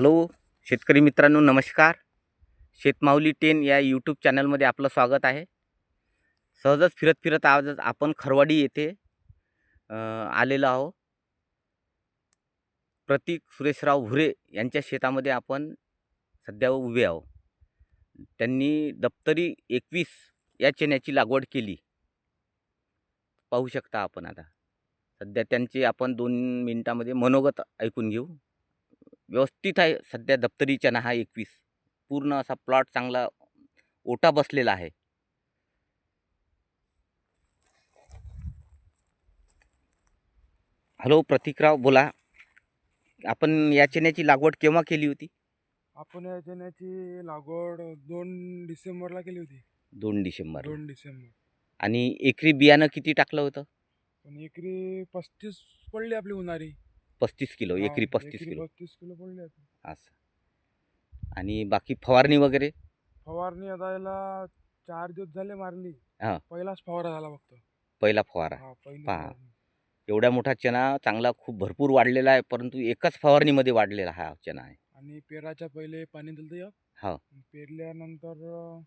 Hello शेतकरी मित्रांनो नमस्कार. शेतमाऊली टेन या यूट्यूब चॅनलमध्ये आपलं स्वागत आहे. सहजच फिरत फिरत आज आपण खरवाडी येथे आलेलो आहो प्रतीक सुरेशराव भुरे यांच्या शेतामध्ये आपण सध्या उभे आहो त्यांनी दप्तरी एकवीस या चण्याची लागवड केली. पाहू शकता आपण आता. सध्या त्यांचे आपण दोन मिनिटामध्ये मनोगत ऐकून घेऊ. व्यवस्थित आहे सध्या दप्तरी चना हा एकवीस. पूर्ण असा प्लॉट चांगला ओटा बसलेला आहे. हॅलो प्रतीकराव बोला. आपण या चण्याची लागवड केव्हा केली होती? आपण या चण्याची लागवड दोन डिसेंबरला केली होती. दोन डिसेंबर. दोन डिसेंबर. आणि एकरी बियाणं किती टाकलं होतं? पण एकरी पस्तीस पडली आपली उन्हारी पस्तीस किलो हा, एकरी पस्तीस एकरी किलो. पस्तीस किलो पडली असं. आणि बाकी फवारणी वगैरे? फवारणी आता याला चार दिवस झाले मारली. हा. पहिलाच फवारा झाला फक्त. पहिला फवारा. हा पहिली पहा. फवारणी. एवढ्या मोठा चना चांगला खूप भरपूर वाढलेला आहे परंतु एकच फवारणीमध्ये वाढलेला हा चना आहे. आणि पेराच्या पहिले पाणी दिलं एक. हा. पेरल्यानंतर अं,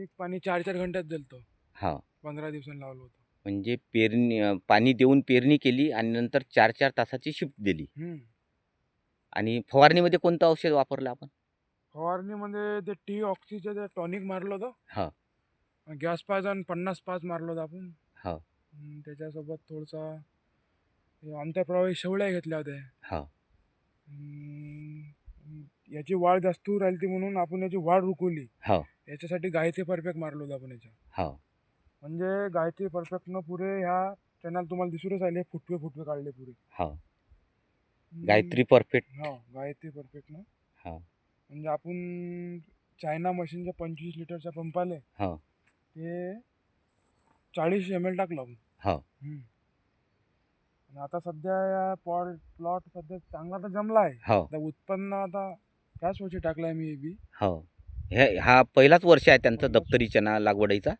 एक पाणी चार चार घंट्यात दिलं हा. पंधरा दिवसांनी लावलं होतं. म्हणजे पेरणी पाणी देऊन पेरणी केली आणि नंतर चार चार तासाची शिफ्ट दिली. आणि फवारणीमध्ये कोणतं औषध वापरलं आपण? फवारणीमध्ये ते टी ऑक्सीचं ते टॉनिक मारलं हा. होतं गॅस पाच आणि पन्नास पाच मारलं होतं आपण. हा. त्याच्यासोबत थोडसा हे अंतप्रवाही शेवळ्या घेतल्या होत्या. हा. याची वाढ जास्त राहिली म्हणून आपण याची वाढ रुकवली हा. याच्यासाठी गायत्री परफेक्ट मारलं होतं आपण याच्या. हा. म्हणजे गायत्री परफेक्टनं पुरे ह्या चॅनल तुम्हाला दिसूनच राहिले फुटवे फुटवे काढले पुरे. हा. गायत्री परफेक्ट. हा गायत्री परफेक्टनं. हा. म्हणजे आपण चायना मशीनच्या पंचवीस लिटरच्या पंपाले हा. ते चाळीस एम एल टाकलं आपण. हा. हम्म. आणि आता सध्या या पॉट प्लॉट सध्या चांगला तर जमला आहे हो. आता उत्पन्न आता त्याच वर्षी टाकलाय मी हे बी. हो. हे हा पहिलाच वर्ष आहे त्यांचं दप्तरी चना लागवडीचा?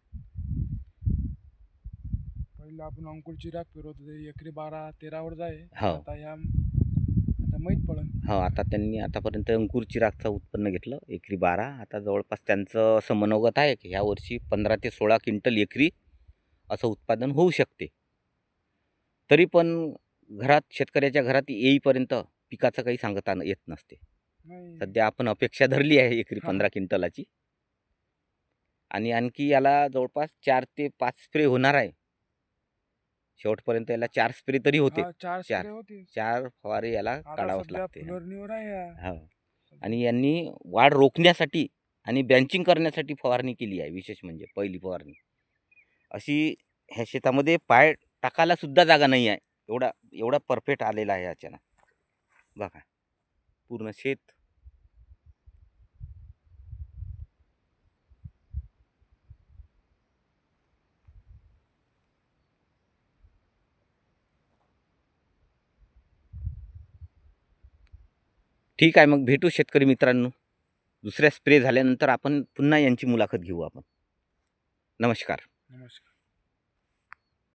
पहिलं आपण अंकुर चिराग फिरवत होते. एकरी बारा तेरावर जाय हो. आता ह्या आता माहीत पडन हो आता त्यांनी आतापर्यंत अंकुर चिरागचं उत्पन्न घेतलं एकरी बारा. आता जवळपास त्यांचं असं मनोगत आहे की ह्या वर्षी पंधरा ते सोळा क्विंटल एकरी असं उत्पादन होऊ शकते. तरी पण घरात शेतकऱ्याच्या घरात येईपर्यंत पिकाचं काही सांगता येत नसते. नाही. सध्या आपण अपेक्षा धरली आहे एकरी हा. पंधरा क्विंटलाची. आणि आणखी याला जवळपास चार ते पाच स्प्रे होणार आहे. शेवटपर्यंत याला चार स्प्रे तरी होते. हा, चार चार. स्प्रे होते. चार फवारे याला आता काढावंच सध्या लागते आहे. हो. आणि यांनी वाढ रोखण्यासाठी आणि बँचिंग करण्यासाठी फवारणी केली आहे विशेष म्हणजे पहिली फवारणी. अशी ह्या शेतामध्ये पाय टाकायला सुद्धा जागा नाही आहे. एवढा एवढा परफेक्ट आलेला आहे याच्यानं. बघा. पूर्ण शेत ठीक आहे मग भेटू शेतकरी मित्रांनो. दुसऱ्या स्प्रे झाल्यानंतर आपण पुन्हा यांची मुलाखत घेऊ आपण. नमस्कार. नमस्कार.